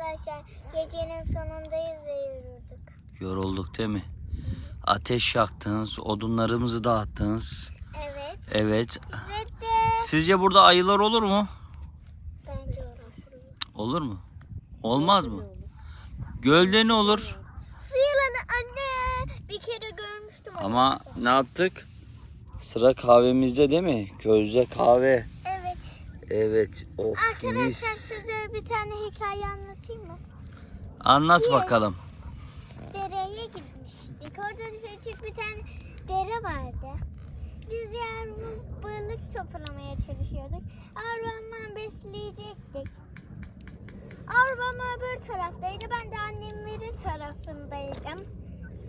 arkadaşlar. Gecenin sonundayız ve yürüdük. Yorulduk değil mi? Ateş yaktınız, odunlarımızı dağıttınız. Evet. Evet. Ve de Sizce burada ayılar olur mu? bence orası. Olur mu? Olmaz mı? Gölde ne olur? Su yılanı anne. Bir kere görmüştüm. Ama ne yaptık? Sıra kahvemizde değil mi? Közde kahve. Evet. Evet. Of Arkadaşlar mis. size bir tane hikaye anlatayım mı? Anlat Yes. bakalım. Dereye gitmiştik. Orada küçük bir tane dere vardı. Biz yavrum balık toplamaya çalışıyorduk. Arvamdan besleyecektik. Arvam öbür taraftaydı. Ben de annemlerin tarafındaydım.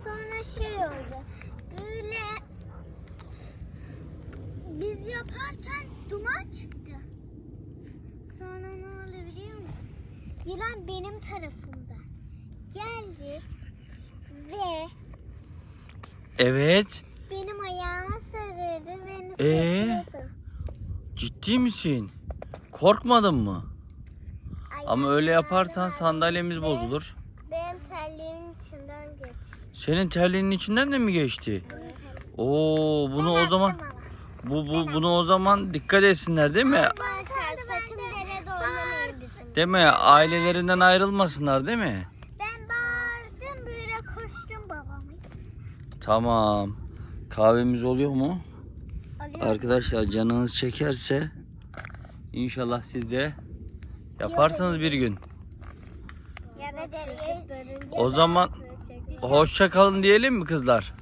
Sonra şey oldu. Böyle biz yaparken duman çıktı. Sonra ne oldu biliyor musun? Yılan benim tarafımda. Geldi ve Evet. benim ayağıma sarıldı beni Ee? Ciddi misin? Korkmadın mı? Ama öyle yaparsan sandalyemiz bozulur. Benim terliğimin içinden geçti. Senin terliğinin içinden de mi geçti? Oo, bunu o zaman bu, bu bunu o zaman dikkat etsinler değil mi? Arkadaşlar sakın dere dolanmayın bizim. Değil mi? Ailelerinden ayrılmasınlar değil mi? Ben bağırdım böyle koştum babamı. Tamam. Kahvemiz oluyor mu? Alıyor. Arkadaşlar canınız çekerse inşallah siz de yaparsınız bir gün. Ya da O zaman hoşça kalın diyelim mi kızlar?